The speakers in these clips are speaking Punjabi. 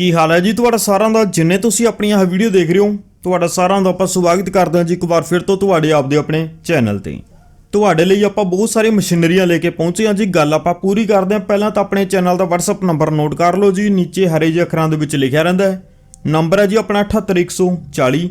ਕੀ ਹਾਲ ਹੈ ਜੀ? ਤੁਹਾਡਾ ਸਾਰਿਆਂ ਦਾ ਜਿੰਨੇ ਤੁਸੀਂ ਆਪਣੀ ਇਹ ਵੀਡੀਓ ਦੇਖ ਰਹੇ ਹੋ, ਤੁਹਾਡਾ ਸਾਰਿਆਂ ਦਾ ਆਪਾਂ ਸਵਾਗਤ ਕਰਦੇ ਹਾਂ ਜੀ ਇੱਕ ਵਾਰ ਫਿਰ ਤੋਂ ਤੁਹਾਡੇ ਆਪਦੇ ਆਪਣੇ ਚੈਨਲ ਤੇ। ਤੁਹਾਡੇ ਲਈ ਆਪਾਂ ਬਹੁਤ ਸਾਰੀ ਮਸ਼ੀਨਰੀਆਂ ਲੈ ਕੇ ਪਹੁੰਚੇ ਹਾਂ ਜੀ। ਗੱਲ ਆਪਾਂ ਪੂਰੀ ਕਰਦੇ ਹਾਂ। ਪਹਿਲਾਂ ਤਾਂ ਆਪਣੇ ਚੈਨਲ ਦਾ WhatsApp ਨੰਬਰ ਨੋਟ ਕਰ ਲਓ ਜੀ। ਨੀਚੇ ਹਰੇ ਜਿਹੇ ਅੱਖਰਾਂ ਦੇ ਵਿੱਚ ਲਿਖਿਆ ਰਹਿੰਦਾ ਹੈ। ਨੰਬਰ ਹੈ ਜੀ ਆਪਣਾ 78140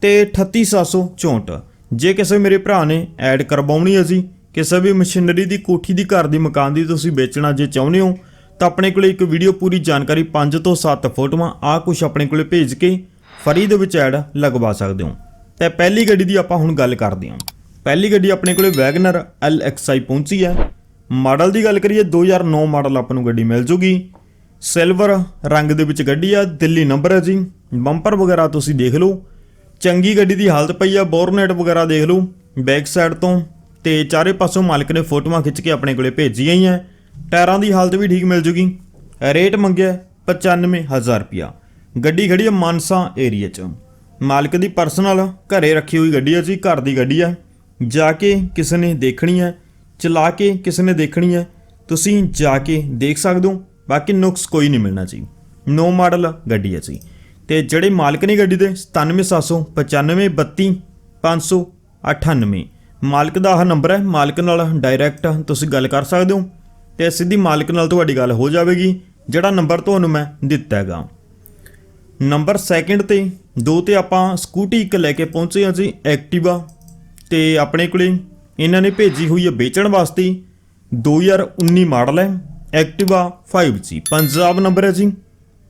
ਤੇ 38764 ਜੇ ਕਿਸੇ ਮੇਰੇ ਭਰਾ ਨੇ ਐਡ ਕਰਵਾਉਣੀ ਹੈ ਜੀ, ਕਿਸੇ ਵੀ ਮਸ਼ੀਨਰੀ ਦੀ ਕੋਠੀ ਦੀ ਘਰ ਦੀ ਮਕਾਨ ਦੀ ਤੁਸੀਂ ਵੇਚਣਾ ਜੇ ਚਾਹੁੰਦੇ ਹੋ ਤਾਂ ਆਪਣੇ ਕੋਲੇ ਇੱਕ ਵੀਡੀਓ ਪੂਰੀ ਜਾਣਕਾਰੀ 5 ਤੋਂ 7 ਫੋਟੋਆਂ ਆ ਕੁਝ ਆਪਣੇ ਕੋਲੇ ਭੇਜ ਕੇ ਫਰੀ ਦੇ ਵਿੱਚ ਐਡ ਲਗਵਾ ਸਕਦੇ ਹੋ। ਤੇ ਪਹਿਲੀ ਗੱਡੀ ਦੀ ਆਪਾਂ ਹੁਣ ਗੱਲ ਕਰਦੇ ਹਾਂ। ਪਹਿਲੀ ਗੱਡੀ ਆਪਣੇ ਕੋਲੇ ਵੈਗਨਰ LXI ਪਹੁੰਚੀ ਹੈ। ਮਾਡਲ ਦੀ ਗੱਲ ਕਰੀਏ 2009 ਮਾਡਲ ਆਪਾਂ ਨੂੰ ਗੱਡੀ ਮਿਲ ਜੂਗੀ। ਸਿਲਵਰ ਰੰਗ ਦੇ ਵਿੱਚ ਗੱਡੀ ਆ, ਦਿੱਲੀ ਨੰਬਰ ਹੈ ਜੀ। ਬੰਪਰ ਵਗੈਰਾ ਤੁਸੀਂ ਦੇਖ ਲਓ। ਚੰਗੀ ਗੱਡੀ ਦੀ ਹਾਲਤ ਪਈ ਆ ਬੋਰਨੇਟ ਵਗੈਰਾ ਦੇਖ ਲਓ। ਬੈਕ ਸਾਈਡ ਤੋਂ ਤੇ ਚਾਰੇ ਪਾਸੋਂ ਮਾਲਕ ਨੇ ਫੋਟੋਆਂ ਖਿੱਚ ਕੇ ਆਪਣੇ ਕੋਲੇ ਭੇਜੀਆਂ ਹੀ ਆ। ਟਾਇਰਾਂ ਦੀ ਹਾਲਤ ਵੀ ਠੀਕ ਮਿਲ ਜੂਗੀ। ਰੇਟ ਮੰਗਿਆ 95000 ਰੁਪਿਆ ਗੱਡੀ ਖੜੀ ਹੈ ਮਾਨਸਾ ਏਰੀਆ 'ਚ। ਮਾਲਕ ਦੀ ਪਰਸਨਲ ਘਰੇ ਰੱਖੀ ਹੋਈ ਗੱਡੀ ਹੈ ਜੀ, ਘਰ ਦੀ ਗੱਡੀ ਹੈ। ਜਾ ਕੇ ਕਿਸੇ ਨੇ ਦੇਖਣੀ ਹੈ, ਚਲਾ ਕੇ ਕਿਸੇ ਨੇ ਦੇਖਣੀ ਹੈ। ਤੁਸੀਂ ਜਾ ਕੇ ਦੇਖ ਸਕਦੇ ਹੋ, ਬਾਕੀ ਨੁਕਸ ਕੋਈ ਨਹੀਂ ਮਿਲਣਾ ਜੀ। ਨੋ ਮਾਡਲ ਗੱਡੀ ਹੈ ਜੀ। ਤੇ ਜਿਹੜੇ ਮਾਲਕ ਨੇ ਗੱਡੀ ਦੇ 9795 598 ਮਾਲਕ ਦਾ ਆਹ ਨੰਬਰ ਹੈ, ਮਾਲਕ ਨਾਲ ਡਾਇਰੈਕਟ ਤੁਸੀਂ ਗੱਲ ਕਰ ਸਕਦੇ ਹੋ। ਤੇ ਸਿੱਧੀ ਮਾਲਕ ਨਾਲ ਤੁਹਾਡੀ ਗੱਲ ਹੋ ਜਾਵੇਗੀ, ਜਿਹੜਾ ਨੰਬਰ ਤੁਹਾਨੂੰ ਮੈਂ ਦਿੱਤਾ ਹੈਗਾ। ਨੰਬਰ ਸੈਕਿੰਡ ਤੇ ਦੋ ਤੇ ਆਪਾਂ ਸਕੂਟੀ ਇੱਕ ਲੈ ਕੇ ਪਹੁੰਚੇ ਹਾਂ ਜੀ ਐਕਟਿਵਾ ਤੇ ਆਪਣੇ ਕੋਲੇ ਇਹਨਾਂ ਨੇ ਭੇਜੀ ਹੋਈ ਹੈ ਵੇਚਣ ਵਾਸਤੇ 2019 ਮਾਡਲ ਹੈ ਐਕਟਿਵਾ 5G ਪੰਜਾਬ ਨੰਬਰ ਹੈ ਜੀ,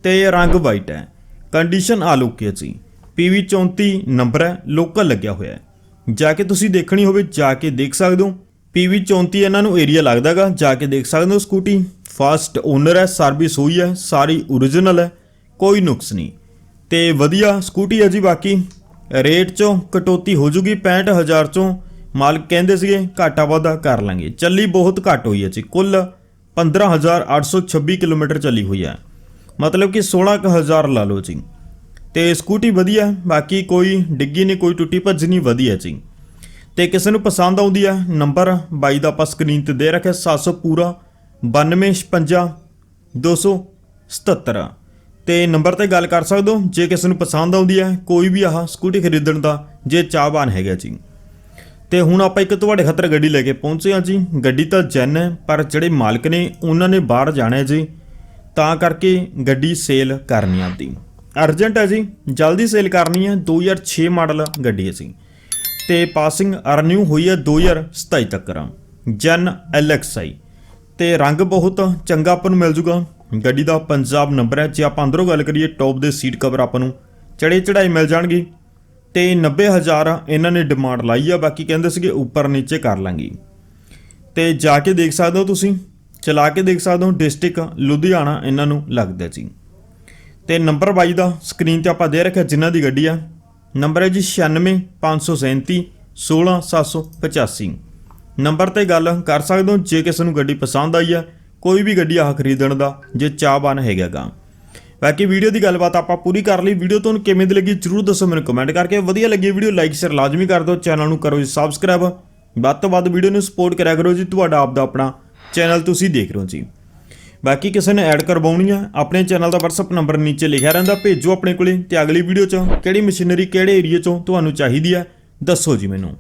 ਤੇ ਰੰਗ ਵਾਈਟ ਹੈ। ਕੰਡੀਸ਼ਨ ਆਲੋਕ ਹੈ ਜੀ PV 34 ਨੰਬਰ ਹੈ ਲੋਕਲ ਲੱਗਿਆ ਹੋਇਆ ਹੈ। ਜਾ ਕੇ ਤੁਸੀਂ ਦੇਖਣੀ ਹੋਵੇ, ਜਾ ਕੇ ਦੇਖ ਸਕਦੇ ਹੋ। PV 34 ਇਹਨਾਂ ਨੂੰ ਏਰੀਆ ਲੱਗਦਾਗਾ, ਜਾ ਕੇ ਦੇਖ ਸਕਦੇ ਹੋ ਸਕੂਟੀ। ਫਾਸਟ ਓਨਰ ਹੈ ਸਰਵਿਸ ਹੋਈ ਹੈ, ਸਾਰੀ origignal ਹੈ, ਕੋਈ ਨੁਕਸ ਨਹੀਂ। ਤੇ ਵਧੀਆ ਸਕੂਟੀ ਹੈ ਜੀ ਬਾਕੀ। ਰੇਟ ਚੋਂ ਕਟੌਤੀ ਹੋ ਜੂਗੀ 65000 ਚੋਂ ਮਾਲਕ ਕਹਿੰਦੇ ਸੀਗੇ, ਘਾਟਾ ਵਾਧਾ ਕਰ ਲਾਂਗੇ। ਚੱਲੀ ਬਹੁਤ ਘੱਟ ਹੋਈ ਹੈ ਜੀ, ਕੁੱਲ 15826 ਕਿਲੋਮੀਟਰ ਚੱਲੀ ਹੋਈ ਹੈ। ਮਤਲਬ ਕਿ 16000 ਲਾ ਲਓ ਜੀ। ਤੇ ਸਕੂਟੀ ਵਧੀਆ, ਬਾਕੀ ਕੋਈ ਡਿੱਗੀ ਨਹੀਂ, ਕੋਈ ਟੁੱਟੀ ਭੱਜ ਨਹੀਂ, ਵਧੀਆ ਜੀ। ਤੇ ਕਿਸੇ ਨੂੰ ਪਸੰਦ ਆਉਂਦੀ ਹੈ, ਨੰਬਰ ਬਾਈ ਦਾ ਆਪਾਂ ਸਕਰੀਨ ਤੇ ਦੇ ਰੱਖਿਆ 700 ਪੂਰਾ 9256 277 ਤੇ ਨੰਬਰ ਤੇ ਗੱਲ ਕਰ ਸਕਦੇ ਹੋ, ਜੇ ਕਿਸੇ ਨੂੰ ਪਸੰਦ ਆਉਂਦੀ ਹੈ, ਕੋਈ ਵੀ ਆਹ ਸਕੂਟੀ ਖਰੀਦਣ ਦਾ, ਜੇ ਚਾਹਵਾਨ ਹੈਗਾ ਜੀ। ਤੇ ਹੁਣ ਆਪਾਂ ਇੱਕ ਤੁਹਾਡੇ ਖਾਤਰ ਗੱਡੀ ਲੈ ਕੇ ਪਹੁੰਚੇ ਹਾਂ ਜੀ। ਗੱਡੀ ਤਾਂ ਜੈਨ ਹੈ, ਪਰ ਜਿਹੜੇ ਮਾਲਕ ਨੇ, ਉਹਨਾਂ ਨੇ ਬਾਹਰ ਜਾਣਾ ਹੈ ਜੀ। ਤਾਂ ਕਰਕੇ ਗੱਡੀ ਸੇਲ ਕਰਨੀ ਆ ਆਪਦੀ। ਅਰਜੈਂਟ ਹੈ ਜੀ, ਜਲਦੀ ਸੇਲ ਕਰਨੀ ਹੈ 2006 ਮਾਡਲ ਗੱਡੀ ਹੈ ਜੀ। ਤੇ ਪਾਸਿੰਗ ਅਰਨਿਊ ਹੋਈ ਹੈ 2027 ਤੱਕ ਜਨ LXI ਤੇ ਰੰਗ ਬਹੁਤ ਚੰਗਾ ਆਪਾਂ ਨੂੰ ਮਿਲ ਜੂਗਾ। ਗੱਡੀ ਦਾ ਪੰਜਾਬ ਨੰਬਰ ਹੈ। ਜੇ ਆਪਾਂ ਅੰਦਰੋਂ ਗੱਲ ਕਰੀਏ ਟੌਪ ਦੇ ਸੀਟ ਕਵਰ ਆਪਾਂ ਨੂੰ ਚੜੇ ਚੜਾਈ ਮਿਲ ਜਾਣਗੇ। ਤੇ 90000 ਇਹਨਾਂ ਨੇ ਡਿਮਾਂਡ ਲਾਈ ਆ। ਬਾਕੀ ਕਹਿੰਦੇ ਸੀਗੇ ਉੱਪਰ ਨੀਚੇ ਕਰ ਲਾਂਗੀ। ਤੇ ਜਾ ਕੇ ਦੇਖ ਸਕਦੇ ਹੋ ਤੁਸੀਂ। ਚਲਾ ਕੇ ਦੇਖ ਸਕਦੇ ਹੋ। ਡਿਸਟ੍ਰਿਕਟ ਲੁਧਿਆਣਾ ਇਹਨਾਂ ਨੂੰ ਲੱਗਦਾ ਜੀ। ਤੇ ਨੰਬਰ 22 ਦਾ ਸਕਰੀਨ ਤੇ ਆਪਾਂ ਦੇ ਰੱਖਿਆ ਜਿਨ੍ਹਾਂ ਦੀ ਗੱਡੀ ਆ। ਨੰਬਰ ਹੈ ਜੀ 96537 16785 ਨੰਬਰ ਤੇ ਗੱਲ ਕਰ ਸਕਦੇ ਹੋ, ਜੇ ਕਿਸੇ ਨੂੰ ਗੱਡੀ ਪਸੰਦ ਆਈ ਹੈ, ਕੋਈ ਵੀ ਗੱਡੀ ਆਹ ਖਰੀਦਣ ਦਾ, ਜੇ ਚਾਹਵਾਨ ਹੈਗਾਗਾ। ਬਾਕੀ ਵੀਡੀਓ ਦੀ ਗੱਲਬਾਤ ਆਪਾਂ ਪੂਰੀ ਕਰ ਲਈ। ਵੀਡੀਓ ਤੁਹਾਨੂੰ ਕਿਵੇਂ ਦੀ ਲੱਗੀ ਜਰੂਰ ਦੱਸੋ ਮੈਨੂੰ ਕਮੈਂਟ ਕਰਕੇ। ਵਧੀਆ ਲੱਗੀ ਵੀਡੀਓ ਲਾਈਕ ਸ਼ੇਅਰ ਲਾਜ਼ਮੀ ਕਰ ਦਿਓ। ਚੈਨਲ ਨੂੰ ਕਰੋ ਜੀ ਸਬਸਕ੍ਰਾਈਬ ਵੱਧ ਤੋਂ ਵੱਧ ਵੀਡੀਓ ਨੂੰ ਸਪੋਰਟ ਕਰਿਆ ਕਰੋ ਜੀ। ਤੁਹਾਡਾ ਆਪ ਦਾ ਆਪਣਾ ਚੈਨਲ ਤੁਸੀਂ ਦੇਖ ਰਹੇ ਹੋ ਜੀ। ਬਾਕੀ ਕਿਸੇ ਨੇ ਐਡ ਕਰਵਾਉਣੀ ਆ, ਆਪਣੇ ਚੈਨਲ ਦਾ WhatsApp ਨੰਬਰ ਨੀਚੇ ਲਿਖਿਆ ਰਹਿੰਦਾ, ਭੇਜੋ ਆਪਣੇ ਕੋਲੇ ਤੇ ਅਗਲੀ ਵੀਡੀਓ 'ਚ ਕਿਹੜੀ ਮਸ਼ੀਨਰੀ ਕਿਹੜੇ ਏਰੀਆ 'ਚੋਂ ਤੁਹਾਨੂੰ ਚਾਹੀਦੀ ਹੈ ਦੱਸੋ ਜੀ ਮੈਨੂੰ।